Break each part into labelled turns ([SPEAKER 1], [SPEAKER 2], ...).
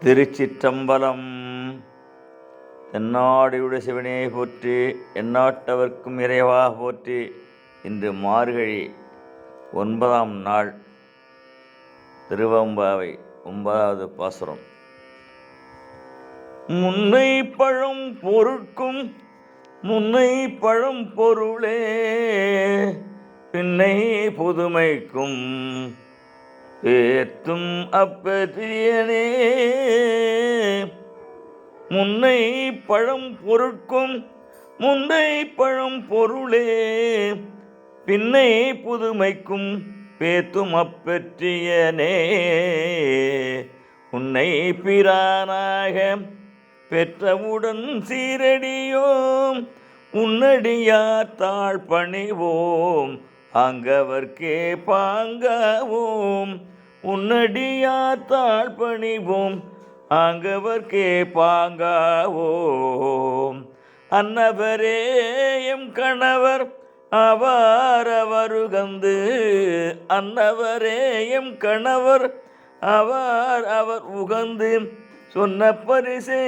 [SPEAKER 1] திருச்சிற்றம்பலம். தென்னாடியுடைய சிவனே போற்றி எந்நாட்டவர்க்கும் இறைவா போற்றி இன்று மார்கழி ஒன்பதாம் நாள் திருவம்பாவை ஒன்பதாவது பாசுரம். முன்னை பழம் பொருட்கும் முன்னை பழம் பொருளே பின்னை புதுமைக்கும். ஏத்தும் அப்பதியனே முன்னை பழம் பொருட்கும் முன்னை பழம் பொருளே பின்னை புதுமைக்கும் பேத்தும் அப்பெற்றியனே. உன்னை பிரானாக பெற்றவுடன் சீரடியோம் உன்னடியார் தாழ் பணிவோம் அங்கவர்க்கே பாங்காவோம். உன்னடியார் தாழ் பணிவோம் அங்கவர்க்கே கேப்பாங்காவோம் அன்னவரே எம் கணவர் அவார் அவருகந்து அன்னவரே எம் கணவர் அவர் அவர் உகந்து. சொன்ன பரிசே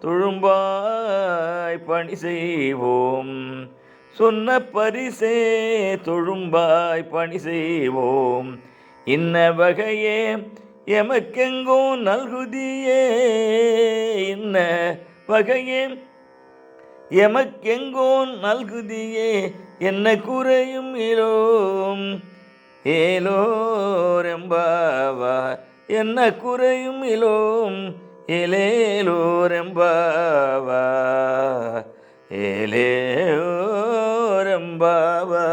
[SPEAKER 1] தொழும்பாய் பணி செய்வோம். சொன்ன பரிசே தொழும்பாய் பணி செய்வோம். இன்ன வகையே எமக்கெங்கோ நல்குதியே. இன்ன வகையே எமக்கெங்கோ நல்குதியே. என்ன குறையும் இலோம். ஏலோரெம்பாவா என்ன குறையும் இலோம். ஏலேலோரெம்பாவா ஏலேயோரெம்பாவா